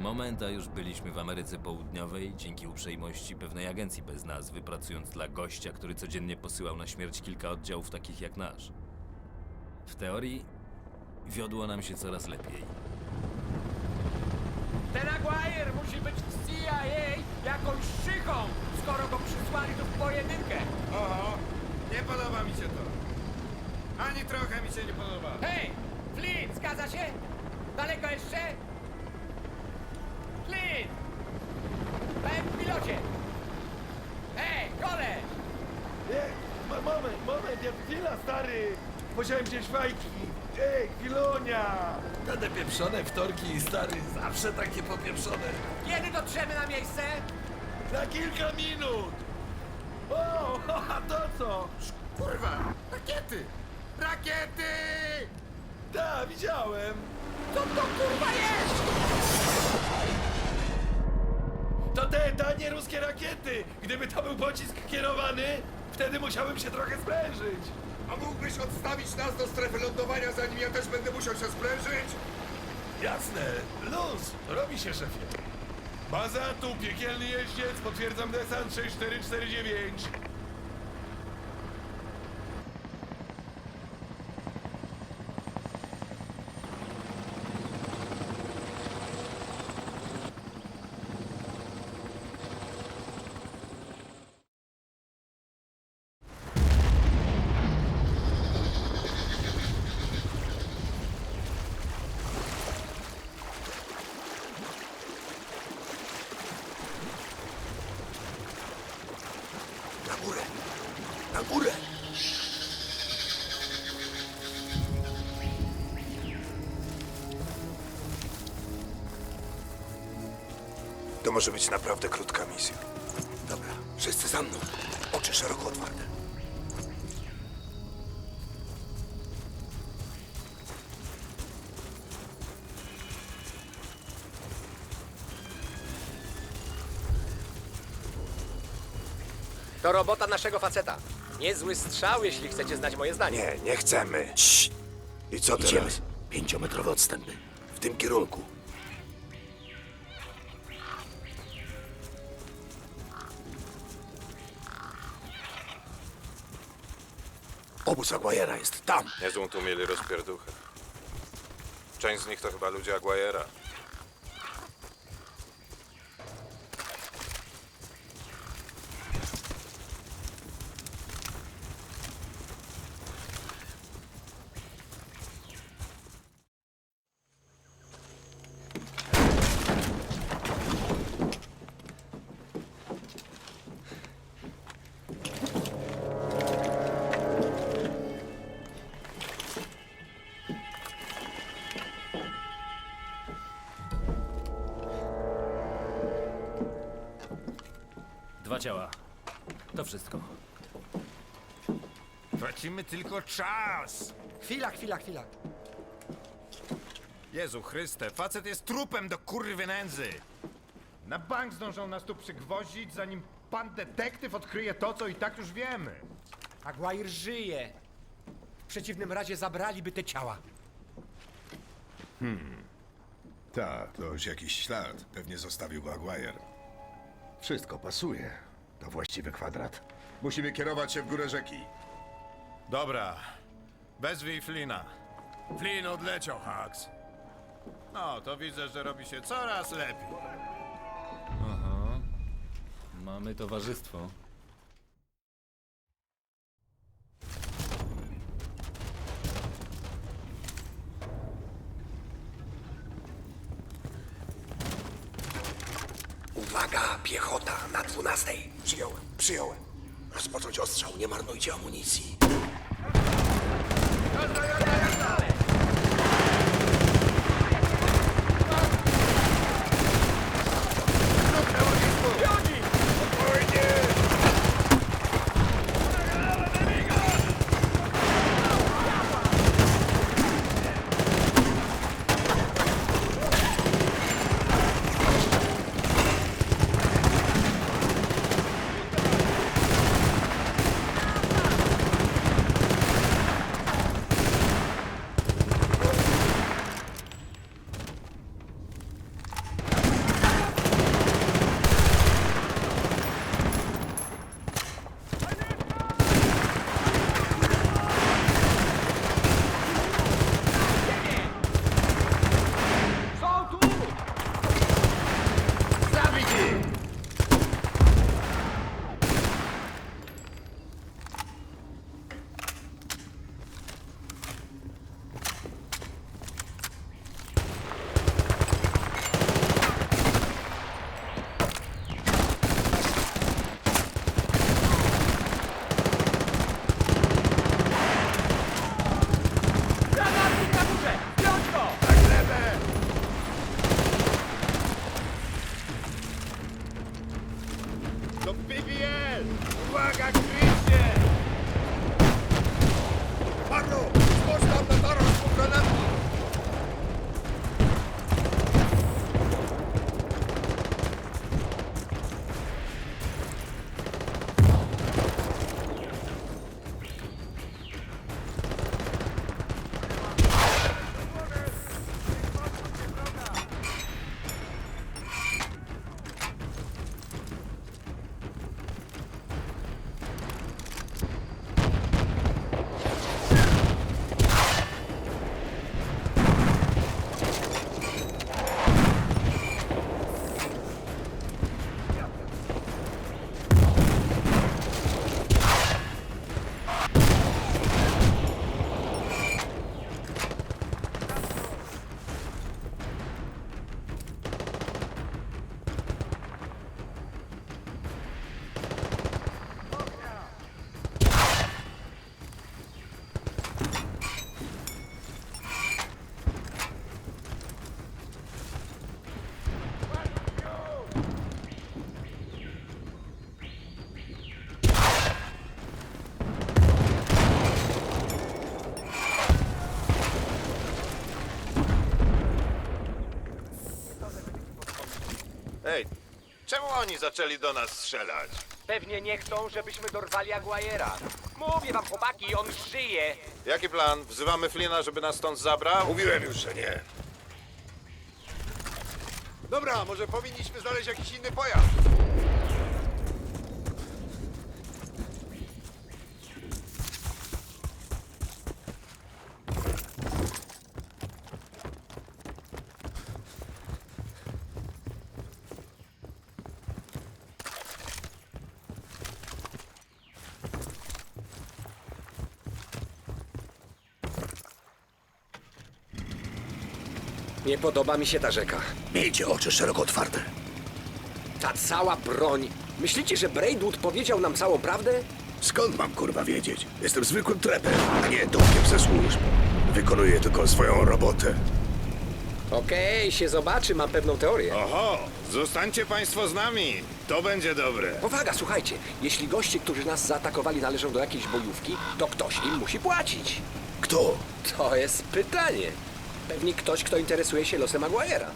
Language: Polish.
moment, a już byliśmy w Ameryce Południowej dzięki uprzejmości pewnej agencji bez nazwy, pracując dla gościa, który codziennie posyłał na śmierć kilka oddziałów takich jak nasz. W teorii wiodło nam się coraz lepiej. Ten Aguirre musi być w CIA jakąś szychą, skoro go przysłali tu w pojedynkę. Oho, nie podoba mi się to. Ani trochę mi się nie podoba. Hej, Flynn, zgadza się? Daleko jeszcze? Flynn! Panie pilocie! Hej, koleś! Ej, ma- moment, moment, ja chwila, stary! Musiałem gdzieś fajki. Ej, chwilonia! Te pieprzone wtorki, stary, zawsze takie popieprzone. Kiedy dotrzemy na miejsce? Na kilka minut! O, a to co? Kurwa, rakiety! Rakiety! Da, widziałem! Co to kurwa jest? To te tanie ruskie rakiety! Gdyby to był pocisk kierowany, wtedy musiałbym się trochę sprężyć. A mógłbyś odstawić nas do strefy lądowania, zanim ja też będę musiał się sprężyć? Jasne, luz, robi się szefie. Baza, tu piekielny jeździec, potwierdzam desant 6449. Na górę, na górę. To może być naprawdę krótka misja. Dobra, wszyscy za mną. Oczy szeroko otwarte. To robota naszego faceta. Niezły strzał, jeśli chcecie znać moje zdanie. Nie, nie chcemy. Cii. I co Idziemy. teraz? Pięciometrowe odstępy. W tym kierunku. Obóz Aguayera jest tam. Niezłą tu mieli rozpierduchę. Część z nich to chyba ludzie Aguayera. Ciała. To wszystko. Tracimy tylko czas. Chwila, chwila, chwila. Jezu Chryste, facet jest trupem do kurwy nędzy. Na bank zdążą nas tu przygwoździć, zanim pan detektyw odkryje to, co i tak już wiemy. Aguirre żyje. W przeciwnym razie zabraliby te ciała. Tak, to już jakiś ślad. Pewnie zostawił go Aguirre. Wszystko pasuje. To właściwy kwadrat. Musimy kierować się w górę rzeki. Dobra, wezwij Flina. Flynn odleciał, Hax. No, to widzę, że robi się coraz lepiej. Mamy towarzystwo. Uwaga, piechota na dwunastej. Przyjąłem, przyjąłem. Rozpocząć ostrzał, nie marnujcie amunicji. Czemu oni zaczęli do nas strzelać? Pewnie nie chcą, żebyśmy dorwali Aguayera. Mówię wam, chłopaki, on żyje. Jaki plan? Wzywamy Flina, żeby nas stąd zabrał? Mówiłem już, że nie. Dobra, może powinniśmy znaleźć jakiś inny pojazd. Nie podoba mi się ta rzeka. Miejcie oczy szeroko otwarte. Ta cała broń. Myślicie, że Braidwood powiedział nam całą prawdę? Skąd mam kurwa wiedzieć? Jestem zwykłym trepem, a nie duchem ze służb. Wykonuję tylko swoją robotę. Okej, się zobaczy, mam pewną teorię. Oho, zostańcie państwo z nami. To będzie dobre. Powaga, słuchajcie, jeśli goście, którzy nas zaatakowali, należą do jakiejś bojówki, to ktoś im musi płacić. Kto? To jest pytanie. Pewnie ktoś, kto interesuje się losem Aguayera.